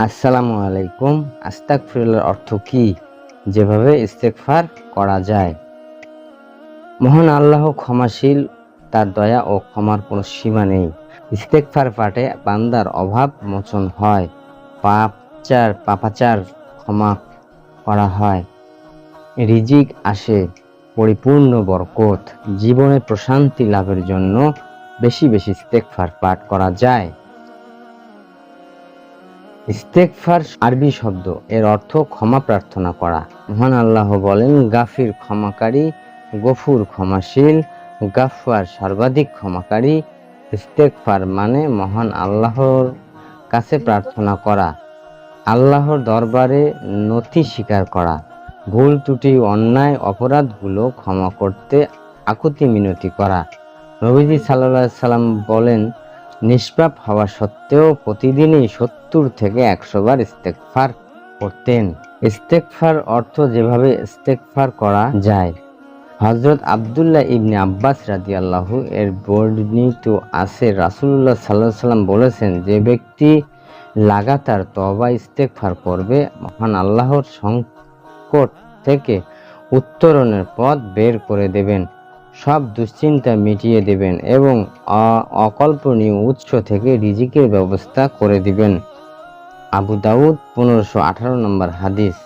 আসসালামু আলাইকুম। আস্তাগফিরুল্লাহর অর্থ কি? যেভাবে ইস্তেগফার করা যায়। মহান আল্লাহ ক্ষমাশীল, তার দয়া ও ক্ষমার কোনো সীমা নেই। ইস্তেগফার পাঠে বান্দার অভাব মোচন হয়। পাপচার পাপাচার ক্ষমা করা হয়। রিজিক আসে, পরিপূর্ণ বরকত। জীবনে প্রশান্তি লাভের জন্য বেশি বেশি ইস্তেগফার পাঠ করা যায়। ইস্তেকফার আরবি শব্দ। এর অর্থ ক্ষমা প্রার্থনা করা। মহান আল্লাহ বলেন, গাফির ক্ষমাকারী, গফুর ক্ষমাশীল গাফার সর্বাধিক ক্ষমাকারী। ইস্তেকফার মানে মহান আল্লাহর কাছে প্রার্থনা করা। আল্লাহর দরবারে নথি স্বীকার করা। ভুল ত্রুটি, অন্যায়, অপরাধগুলো ক্ষমা করতে আকুতি মিনতি করা। নবীজি সাল্লাহ সাল্লাম বলেন নিষ্পাপ হওয়া সত্ত্বেও প্রতিদিনই সত্তর থেকে একশো বার ইস্তেকফার করতেন। ইস্তেকফার অর্থ যেভাবে ইস্তেকফার করা যায়। হজরত আবদুল্লাহ ইবনে আব্বাস রাদি আল্লাহু এর বর্ণিত আছে। রাসুল্লাহ সাল্লাহ সাল্লাম বলেছেন, যে ব্যক্তি লাগাতার তবা ইস্তেকফার করবে, মহান আল্লাহর সংকট থেকে উত্তরণের পথ বের করে দেবেন। সব দুশ্চিন্তা মিটিয়ে দেবেন এবং অকল্পনীয় উৎস থেকে রিজিকের ব্যবস্থা করে দিবেন। আবু দাউদ পনেরোশো আঠারো নম্বর হাদিস।